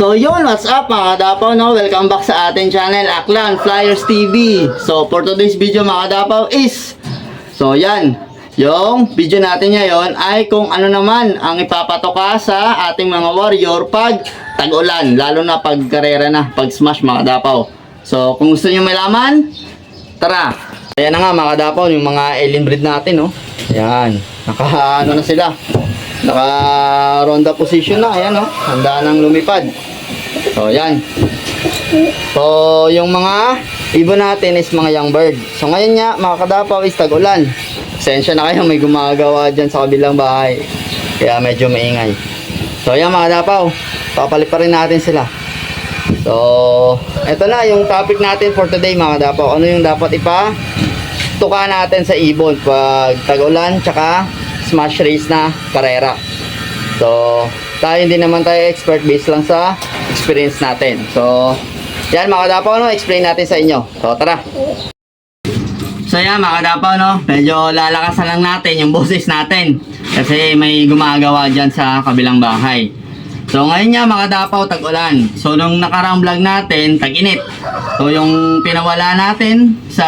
So yun, what's up mga kadapaw no? Welcome back sa ating channel, Aklan Flyers TV. So for today's video mga kadapaw is So yan, yung video natin ngayon ay kung ano naman ang ipapatoka sa ating mga warrior pag tag-ulan, lalo na pag karera na, pag smash mga kadapaw. So kung gusto niyo malaman, tara. Ayan na nga mga kadapaw, yung mga alien breed natin no. Ayan, naka ano na sila. Naka ronda position na, ayan no. Handa nang lumipad. So, yan. So, yung mga ibon natin is mga young bird. So, ngayon nga, mga kadapaw is tag-ulan. Sensya na kayo, may gumagawa dyan sa kabilang bahay. Kaya medyo maingay. So, yan mga kadapaw. Papalit pa rin natin sila. So, eto na yung topic natin for today mga kadapaw. Ano yung dapat ipa tuka natin sa ibon pag tag-ulan tsaka smash race na karera. So, tayo hindi naman tayo expert based lang sa experience natin. So, yan mga kadapaw, no? explain natin sa inyo. So, tara. So, yan mga kadapaw, no? medyo lalakasan lang natin yung boses natin. Kasi may gumagawa dyan sa kabilang bahay. So, ngayon nga mga kadapaw, tag-ulan. So, nung nakaraang vlog natin, tag-init. So, yung pinawala natin sa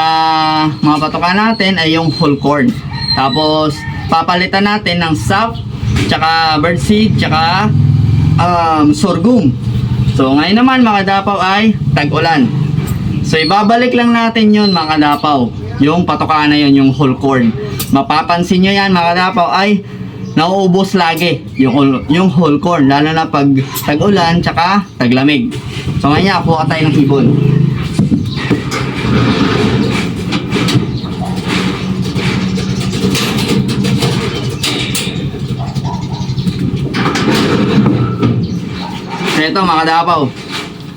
mga patoka natin ay yung whole corn. Tapos, papalitan natin ng sap, tsaka birdseed, tsaka um, sorghum. So, ngayon naman mga kadapaw ay tag-ulan. So, ibabalik lang natin yun mga kadapaw. Yung patoka na yun, yung whole corn. Mapapansin nyo yan mga kadapaw ay nauubos lagi yung, yung whole corn. Lalo na pag tag-ulan, tsaka taglamig. So, ngayon nga, kuha tayo ng ibon. So ito mga kadapaw.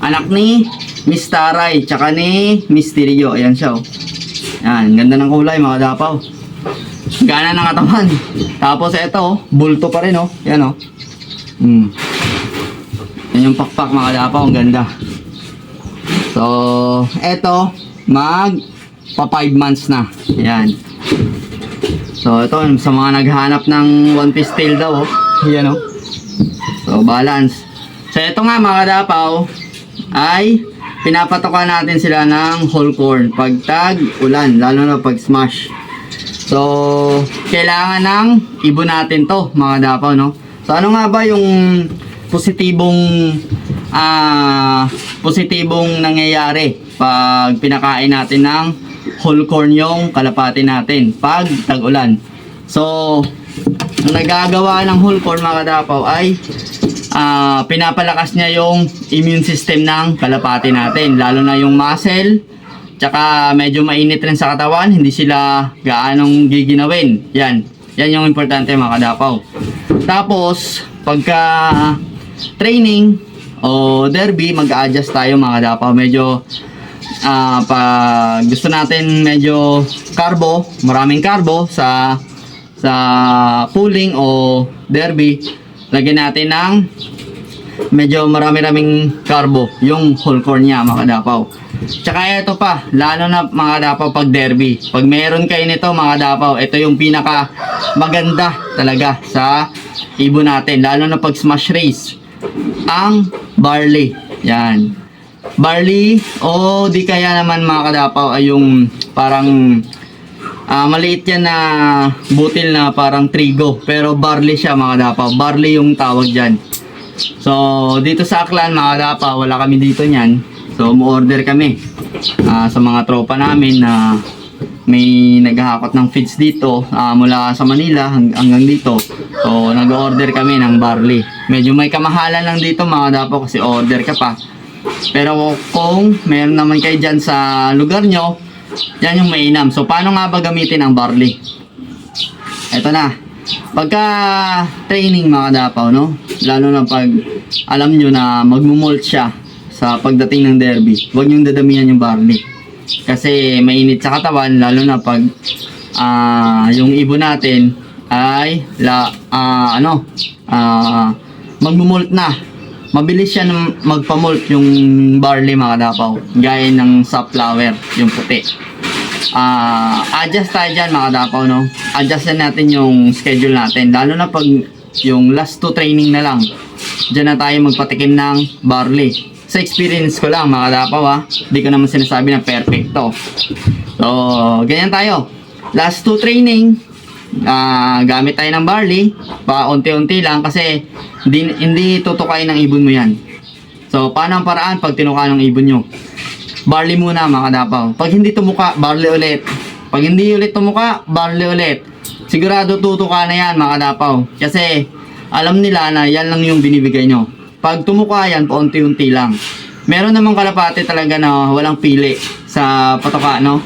Anak ni Miss Taray, tsaka ni Misterio. Ayan siya oh. Yan, ganda ng kulay mga kadapaw. Gana ng katawan. Tapos ito oh, bulto pa rin oh. Yan oh. Hmm. Yan yung pakpak mga kadapaw, ang ganda. So, eto, mag pa 5 months na. Yan. So, ito, sa mga naghanap ng one piece tail daw oh. Yan oh. So, balance. So, ito nga mga kadapaw, ay pinapatokan natin sila ng whole corn pag tag ulan, lalo na pag smash. So, kailangan ng ibon natin to, mga kadapaw, no? So, ano nga ba yung positibong ah positibong nangyayari pag pinakain natin ng whole corn yung kalapati natin pag tag-ulan. So, ang nagagawa ng whole corn mga kadapaw ay ah, pinapalakas niya yung immune system ng kalapati natin. Lalo na yung muscle, tsaka medyo mainit rin sa katawan, hindi sila gaanong giginawin. Yan. Yan yung importante mga kadapaw. Tapos, pagka training o derby, mag-adjust tayo mga kadapaw. Medyo ah pag gusto natin medyo carbo, maraming carbo sa sa pulling o derby, lagyan natin ng medyo marami-raming carbo, yung whole corn niya mga kadapaw. Tsaka ito pa, lalo na mga kadapaw pag derby. Pag meron kayo nito mga kadapaw, ito yung pinaka maganda talaga sa ibon natin, lalo na pag smash race. Ang barley. Yan barley o di kaya naman mga kadapaw ay yung parang ah, maliit yan na butil na parang trigo pero barley siya mga kadapaw barley yung tawag dyan. So dito sa Aklan mga kadapaw wala kami dito nyan so mu-order kami ah, sa mga tropa namin na may naghahakot ng feeds dito ah, mula sa Manila hang- hanggang dito. So nag-order kami ng barley. Medyo may kamahalan lang dito mga kadapaw kasi order ka pa. Pero kung meron naman kayo dyan sa lugar nyo, yan yung mainam. So, paano nga ba gamitin ang barley? Ito na. Pagka training mga dapaw, no? Lalo na pag alam nyo na magmumult siya sa pagdating ng derby, huwag nyo dadamihan yung barley. Kasi mainit sa katawan, lalo na pag ah, yung ibon natin ay la, ah, ano, ah, magmumult na mabilis siya magpamult yung barley mga dapaw gaya ng sunflower yung puti ah adjust tayo dyan mga dapaw no adjust na natin yung schedule natin lalo na pag yung last two training na lang dyan na tayo magpatikim ng barley. Sa experience ko lang, mga kadapaw ha. Hindi ko naman sinasabi na perfecto. So, ganyan tayo. Last two training, ah gamit tayo ng barley. Pa unti-unti lang kasi hindi, hindi tutukain ng ibon mo yan. So, paano ang paraan pag tinuka ng ibon nyo? Barley muna mga kadapaw. Pag hindi tumuka, barley ulit. Pag hindi ulit tumuka, barley ulit. Sigurado tutuka na yan mga kadapaw. Kasi alam nila na yan lang yung binibigay nyo. Pag tumuka yan, paunti-unti lang. Meron namang kalapate talaga na walang pili sa patoka, no?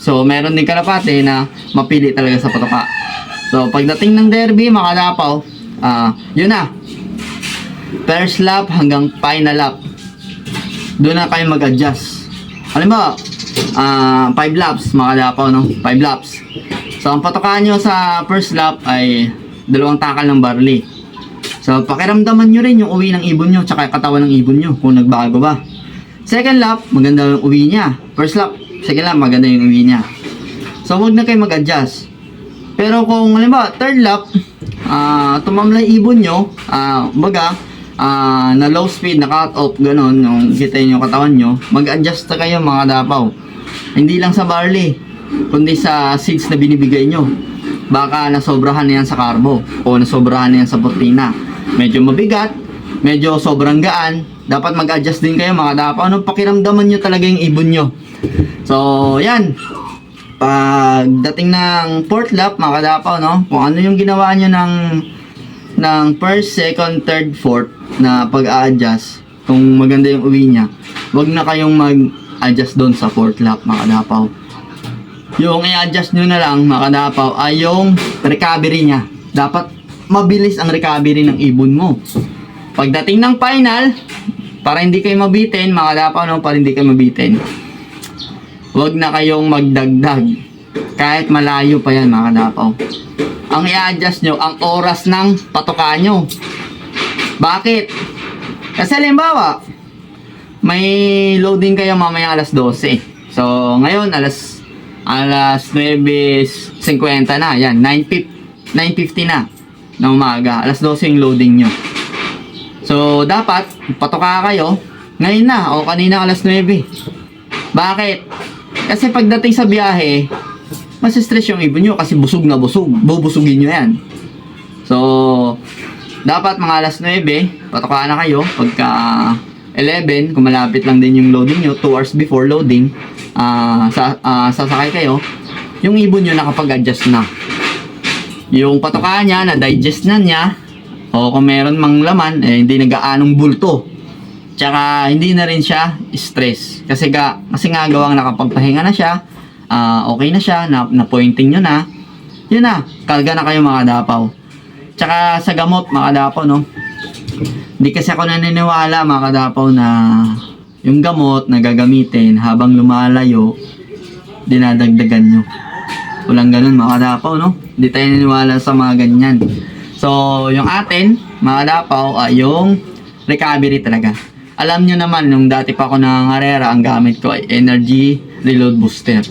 So, meron din kalapate na mapili talaga sa patoka. So, pagdating ng derby, mga kadapaw, ah, yun na. First lap hanggang final lap. Doon na kayo mag-adjust. Alam mo, ah 5 laps, mga kadapaw, no? 5 laps. So, ang patokaan nyo sa first lap ay dalawang takal ng barley. So, pakiramdaman nyo rin yung uwi ng ibon nyo, tsaka katawan ng ibon nyo, kung nagbago ba. Second lap, maganda yung uwi niya. First lap, second lap, maganda yung uwi niya. So, huwag na kayo mag-adjust. Pero kung, halimbawa, third lap, ah tumamlay ibon nyo, ah baga, ah na low speed, na cut off, ganon, yung kita yung katawan nyo, mag-adjust na kayo mga dapaw. Hindi lang sa barley, kundi sa seeds na binibigay nyo. Baka nasobrahan na yan sa carbo, o nasobrahan na yan sa protina. Medyo mabigat, medyo sobrang gaan, dapat mag-adjust din kayo mga dapaw. Ano, pakiramdaman nyo talaga yung ibon nyo. So, yan pagdating ng fourth lap, mga kadapaw, no? Kung ano yung ginawa nyo ng ng first, second, third, fourth na pag-a-adjust, kung maganda yung uwi niya, wag na kayong mag-adjust doon sa fourth lap, mga kadapaw. Yung i-adjust nyo na lang, mga kadapaw, ay yung recovery niya. Dapat mabilis ang recovery ng ibon mo. Pagdating ng final, para hindi kayo mabitin, mga kadapaw, no? Para hindi kayo mabitin, Huwag na kayong magdagdag. Kahit malayo pa yan mga kadapaw. Ang i-adjust nyo, ang oras ng patoka nyo. Bakit? Kasi halimbawa, may loading kayo mamaya alas 12. So, ngayon, alas alas 9.50 na. Yan, 9.50 9.50 na na umaga. Alas 12 yung loading nyo. So, dapat, patoka kayo. Ngayon na, o kanina alas 9. Bakit? Kasi pagdating sa biyahe, mas stress yung ibon nyo kasi busog na busog. Bubusugin nyo yan. So, dapat mga alas 9, patokaan na kayo. Pagka 11, kung malapit lang din yung loading nyo, 2 hours before loading, ah sa, ah, sasakay kayo, yung ibon nyo nakapag-adjust na. Yung patokaan niya, na-digest na niya, o kung meron mang laman, eh, hindi nag-aanong bulto. Tsaka hindi na rin siya stress. Kasi ga, kasi nga gawang nakapagpahinga na siya, ah, okay na siya, na, na pointing nyo na, yun na, karga na kayo mga dapaw. Tsaka sa gamot mga dapaw, no? Hindi kasi ako naniniwala mga kadapaw na yung gamot na gagamitin habang lumalayo, dinadagdagan nyo. Walang ganun mga kadapaw, no? Hindi tayo naniniwala sa mga ganyan. So, yung atin, mga kadapaw, ay yung recovery talaga. Alam nyo naman, nung dati pa ako ng Arera, ang gamit ko ay Energy Reload Booster.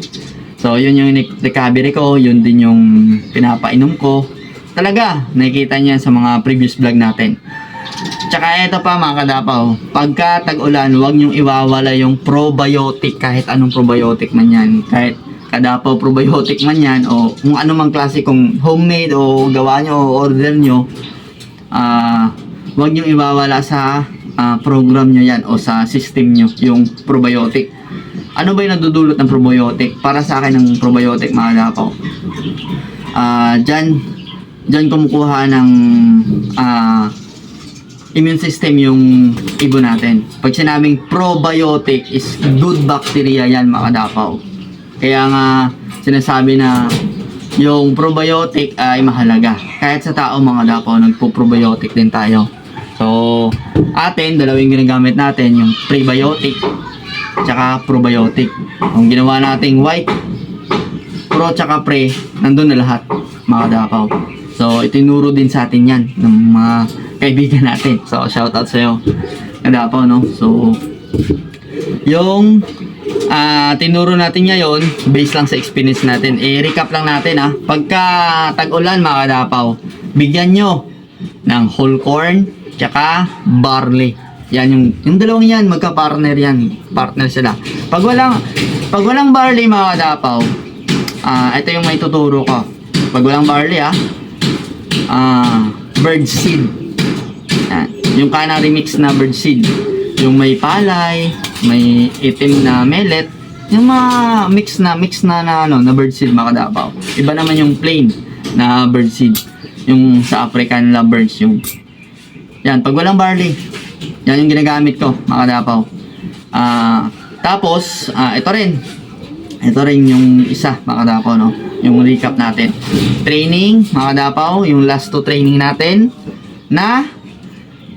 So, yun yung recovery ko, yun din yung pinapainom ko. Talaga, nakikita niyo yan sa mga previous vlog natin. Tsaka ito pa mga kadapaw, pagka tag-ulan, huwag niyong iwawala yung probiotic, kahit anong probiotic man yan. Kahit kadapaw probiotic man yan, o kung ano mang klase, kung homemade o gawa nyo o order nyo, ah, huwag niyong iwawala sa ah, program nyo yan o sa system nyo, yung probiotic. Ano ba yung nadudulot ng probiotic? Para sa akin ng probiotic mga kadapaw. Ah, dyan, dyan kumukuha ng ah, immune system yung ibon natin. Pag sinabing probiotic is good bacteria yan mga kadapaw. Kaya nga sinasabi na yung probiotic ay mahalaga. Kahit sa tao mga dapaw, nagpo-probiotic din tayo. So, atin, dalawang ginagamit natin, yung prebiotic tsaka probiotic. Ang ginawa nating white, pro tsaka pre, nandun na lahat mga dapaw. So, itinuro din sa atin yan ng mga kaibigan natin. So, shout out sa'yo. Kadapaw, no? So, yung ah tinuro natin ngayon, based lang sa experience natin, eh, recap lang natin ah. Pagka tag-ulan mga kadapaw, bigyan nyo ng whole corn, tsaka barley. Yan yung yung dalawang yan magka-partner yan. Partner sila. Pag walang pag walang barley mga kadapaw, ah ito yung may tuturo ko. Pag walang barley ah, ah bird seed. Yan. Yung canary mix na bird seed. Yung may palay, may itim na millet, yung mga mix na mix na, na ano na bird seed mga kadapaw. Iba naman yung plain na bird seed. Yung sa African lovebirds yung yan, pag walang barley, yan yung ginagamit ko, mga kadapaw. Ah, tapos, ah, ito rin. Ito rin yung isa, mga kadapaw, no? Yung recap natin. Training, mga kadapaw, yung last two training natin na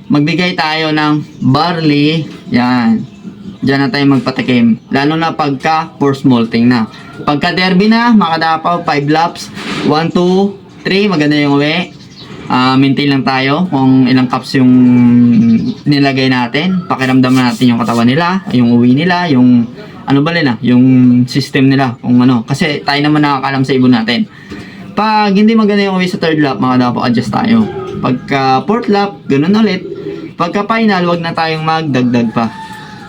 magbigay tayo ng barley. Yan. Diyan na tayo magpatikim. Lalo na pagka force molting na. Pagka derby na, mga kadapaw, 5 laps. 1, 2, 3, maganda yung uwi. Ah, maintain lang tayo kung ilang cups yung nilagay natin. Pakiramdam natin yung katawan nila, yung uwi nila, yung ano ba nila, yung system nila, kung ano. Kasi tayo naman nakakalam sa ibon natin. Pag hindi maganda yung uwi sa third lap, mga dapat adjust tayo. Pagka fourth lap, ganun ulit. Pagka final, wag na tayong magdagdag pa.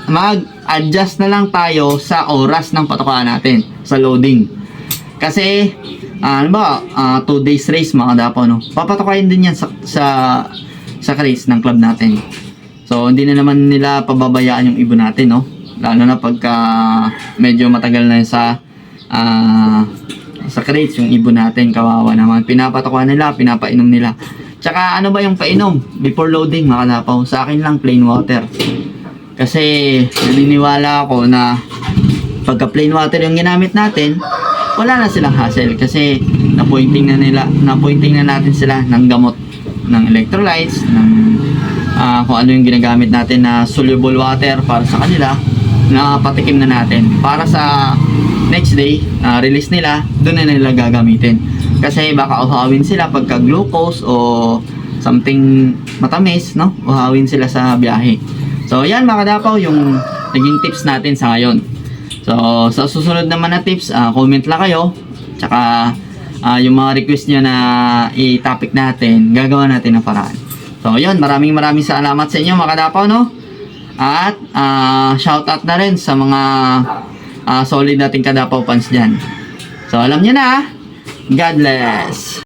Mag-adjust na lang tayo sa oras ng patukaan natin sa loading. Kasi, ah, ano ba, 2 days race mga dapo, no? Papatukayin din yan sa, sa, sa race ng club natin. So, hindi na naman nila pababayaan yung ibon natin, no? Lalo na pagka medyo matagal na sa ah, sa crates yung ibon natin, kawawa naman. Pinapatukuan nila, pinapainom nila. Tsaka ano ba yung painom? Before loading, mga kalapaw. Sa akin lang, plain water. Kasi naniniwala ako na pagka plain water yung ginamit natin, wala na silang hassle kasi na-pointing na nila, na-pointing na natin sila ng gamot ng electrolytes, ng ah, kung ano yung ginagamit natin na soluble water para sa kanila, na patikim na natin. Para sa next day, na release nila, doon na nila gagamitin. Kasi baka uhawin sila pagka glucose o something matamis, no? Uhawin sila sa biyahe. So, yan mga kadapaw, yung naging tips natin sa ngayon. So, sa susunod naman na tips, ah, comment lang kayo. Tsaka, ah, yung mga request nyo na i-topic natin, gagawa natin ng paraan. So, yun, maraming maraming salamat sa inyo mga kadapaw, no? At, ah, shout out na rin sa mga ah, solid nating kadapaw fans dyan. So, alam nyo na. God bless!